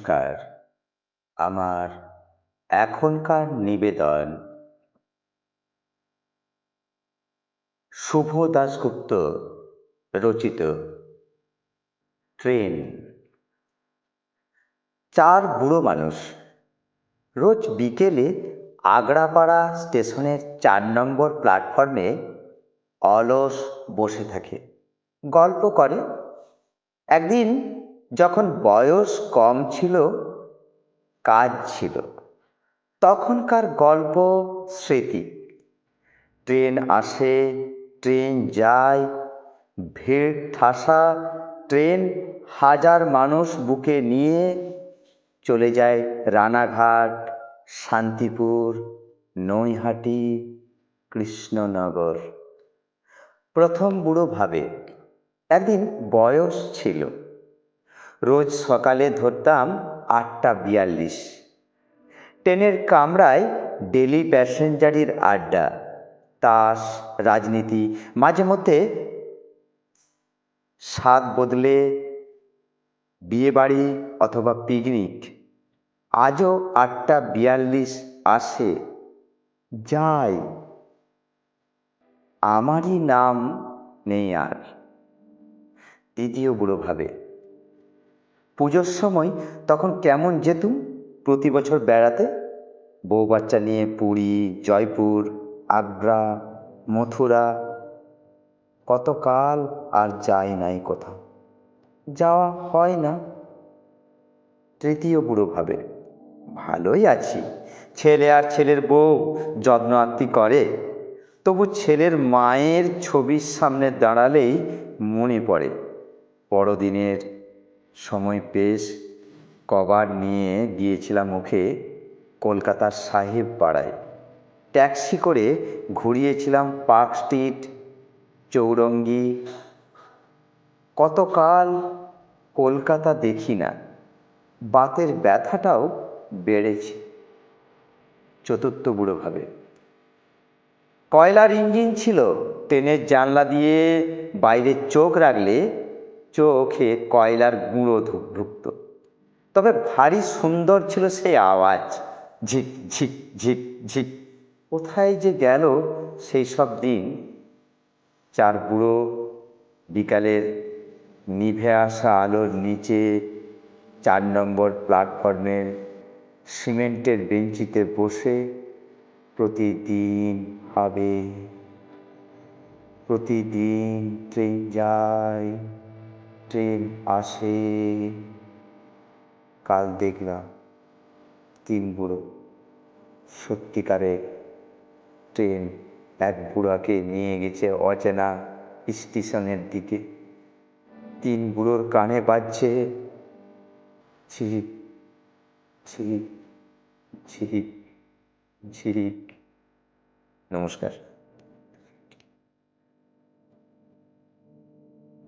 নমস্কার। আমার এখনকার নিবেদন শুভ দাশগুপ্ত রচিত। ট্রেন। চার বুড়ো মানুষ রোজ বিকেলে আগ্রাপাড়া স্টেশনের চার নম্বর প্ল্যাটফর্মে অলস বসে থাকে। গল্প করে। একদিন যখন বয়স কম ছিল, কাজ ছিল। তখনকার গল্প, স্মৃতি। ট্রেন আসে, ট্রেন যায়, ভিড় ঠাসা, ট্রেন হাজার মানুষ বুকে নিয়ে চলে যায় রানাঘাট, শান্তিপুর, নৈহাটি, কৃষ্ণনগর। প্রথম বুড়ো ভাবে। একদিন বয়স ছিল। রোজ সকালে ধরতাম আটটা বিয়াল্লিশ। ট্রেনের কামরায় ডেলি প্যাসেঞ্জারির আড্ডা, তাস, রাজনীতি, মাঝে মধ্যে স্বাদ বদলে বিয়েবাড়ি অথবা পিকনিক আজও আটটা বিয়াল্লিশ আসে। যায় আমারই নাম নেই আর দ্বিতীয় বুড়ো ভাবে পুজোর সময় তখন কেমন যেতুম প্রতি বছর বেড়াতে? বউ বাচ্চা নিয়ে পুরী, জয়পুর, আগ্রা, মথুরা। কতকাল আর যাই নাই কোথাও। যাওয়া হয় না। তৃতীয় বুড়ো ভাবে, ভালোই আছি। ছেলে আর ছেলের বউ যত্ন আত্মি করে। তবু ছেলের মায়ের ছবির সামনে দাঁড়ালেই মনে পড়ে। বড়দিনের সময় পেশ কভার নিয়ে গিয়েছিলাম ওকে কলকাতার সাহেব পাড়ায়। ট্যাক্সি করে ঘুরিয়েছিলাম পার্ক স্ট্রিট, চৌরঙ্গি। কতকাল কলকাতা দেখি না, বাতের ব্যথাটাও বেড়েছে চতুর্থ বুড়োভাবে। কয়লার ইঞ্জিন ছিল ট্রেনের জানলা দিয়ে বাইরে চোখ রাখলে চোখে কয়লার গুঁড়ো ঢুকত তবে ভারী সুন্দর ছিল সেই আওয়াজ। ঝিক ঝিক ঝিক ঝিক। কোথায় যে গেল সেই সব দিন। চার বুড়ো বিকালের নিভে আসা আলোর নিচে চার নম্বর প্ল্যাটফর্মের সিমেন্টের বেঞ্চিতে বসে প্রতিদিন হবে প্রতিদিন ট্রেন যায়। ট্রেন আসে। কাল দেখলাম তিন বুড়ো। সত্যিকারে ট্রেন এক বুড়াকে নিয়ে গেছে অচেনা স্টেশনের দিকে। তিন বুড়োর কানে বাজছে ঝিরিক ঝিরিক ঝিরিক ঝিরিক নমস্কার।